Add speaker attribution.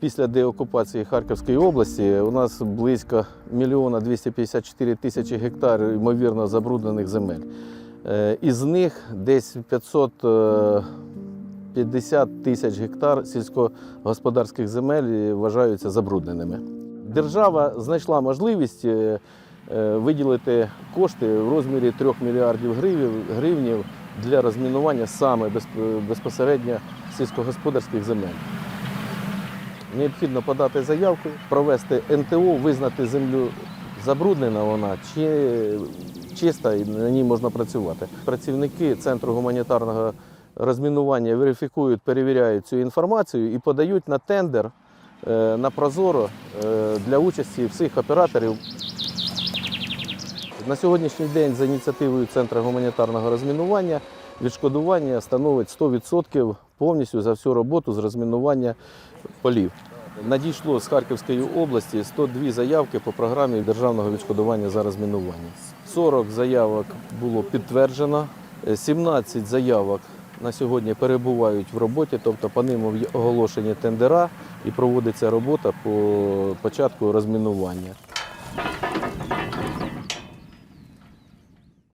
Speaker 1: Після деокупації Харківської області у нас близько 1 254 тисячі гектарів ймовірно забруднених земель. Е, Із них десь 550 тисяч гектар сільськогосподарських земель вважаються забрудненими. Держава знайшла можливість е, е, виділити кошти в розмірі 3 мільярдів гривнів для розмінування саме безп- безпосередньо сільськогосподарських земель. Необхідно подати заявку, провести НТО, визнати землю забруднена вона чи чиста і на ній можна працювати. Працівники Центру гуманітарного розмінування верифікують, перевіряють цю інформацію і подають на тендер е, на Прозоро е, для участі всіх операторів. На сьогоднішній день за ініціативою Центру гуманітарного розмінування відшкодування становить 100% повністю за всю роботу з розмінування полів. Надійшло з Харківської області 102 заявки по програмі державного відшкодування за розмінування. 40 заявок було підтверджено, е, 17 заявок на сьогодні перебувають в роботі, тобто по ним оголошені тендера і проводиться робота по початку розмінування.